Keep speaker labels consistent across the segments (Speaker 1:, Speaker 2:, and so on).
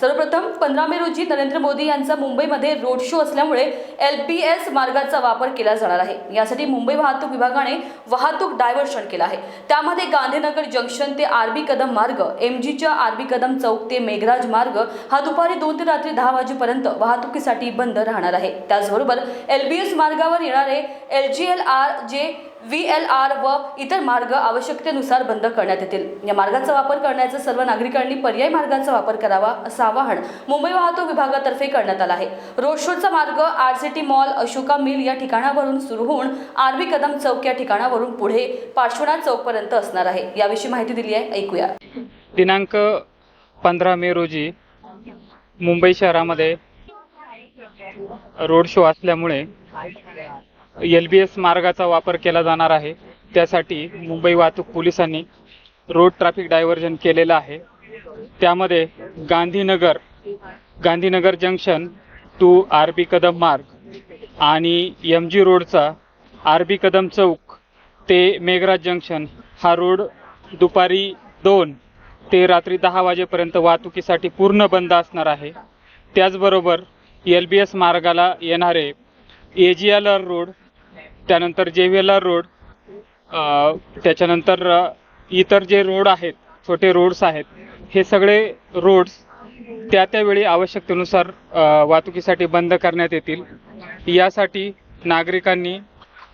Speaker 1: सर्वप्रथम पंधरा मे रोजी नरेंद्र मोदी यांचा मुंबईमध्ये रोड शो असल्यामुळे एल पी एस मार्गाचा वापर केला जाणार आहे. यासाठी मुंबई वाहतूक विभागाने वाहतूक डायव्हर्शन केलं आहे. त्यामध्ये गांधीनगर जंक्शन ते आरबी कदम मार्ग एम जीच्या आरबी कदम चौक ते मेघराज मार्ग हा दुपारी दोन ते रात्री दहा वाजेपर्यंत वाहतुकीसाठी बंद राहणार आहे. त्याचबरोबर एल बी एस मार्गावर येणारे L G L R J V L R व इतर मार्ग आवश्यकतेनुसार बंद करण्यात येतील. या मार्गाचा वापर करण्याचा सर्व नागरिकांनी पर्यायी मार्गाचा वापर करावा असं आवाहन मुंबई वाहतूक विभागातर्फे करण्यात आलं आहे. रोड शोचा मार्ग R C T mall Ashoka mill या ठिकाणावरून सुरू होऊन आरबी कदम चौक या ठिकाणावरून पुढे पार्श्वनाथ चौकपर्यंत असणार आहे. याविषयी माहिती दिली आहे. ऐकूया.
Speaker 2: दिनांक पंधरा मे रोजी मुंबई शहरामध्ये रोड शो असल्यामुळे एल बी एस मार्गाचा वापर केला जाणार आहे. त्यासाठी मुंबई वाहतूक पोलिसांनी रोड ट्रॅफिक डायव्हर्जन केलेलं आहे. त्यामध्ये Gandhinagar Gandhinagar junction to R B Kadam मार्ग आणि एम जी रोडचा आर बी कदम चौक ते मेघराज जंक्शन हा रोड दुपारी दोन ते रात्री दहा वाजेपर्यंत वाहतुकीसाठी पूर्ण बंद असणार आहे. त्याचबरोबर एल बी एस मार्गाला येणारे A G L R road त्यानंतर J V L R road त्याच्यानंतर इतर जे रोड आहेत छोटे रोड्स आहेत हे सगळे रोड्स त्या त्यावेळी आवश्यकतेनुसार वाहतुकीसाठी बंद करण्यात येतील. यासाठी नागरिकांनी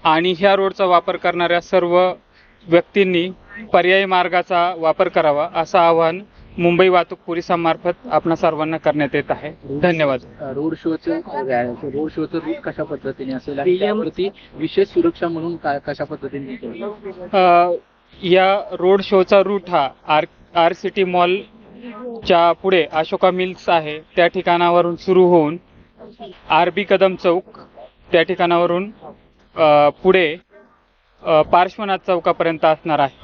Speaker 2: आणि ह्या रोडचा वापर करणाऱ्या सर्व व्यक्तींनी पर्यायी मार्गाचा वापर करावा असं आवाहन मुंबई वाहतूक पोलिसांमार्फत आपणा सर्वांना करण्यात येत आहे. धन्यवाद.
Speaker 3: रोड शोचं रोड शोचं रूट कशा पद्धतीने असेल आणि त्यावरती विशेष सुरक्षा म्हणून कशा पद्धतीने?
Speaker 2: अ, या रोड शोचा रूट हा आर आर सिटी मॉलच्या पुढे अशोका मिल्स आहे. त्या ठिकाणावरून सुरू होऊन आर बी कदम चौक त्या ठिकाणावरून अ, पुढे अ, पार्श्वनाथ चौकापर्यंत असणार आहे.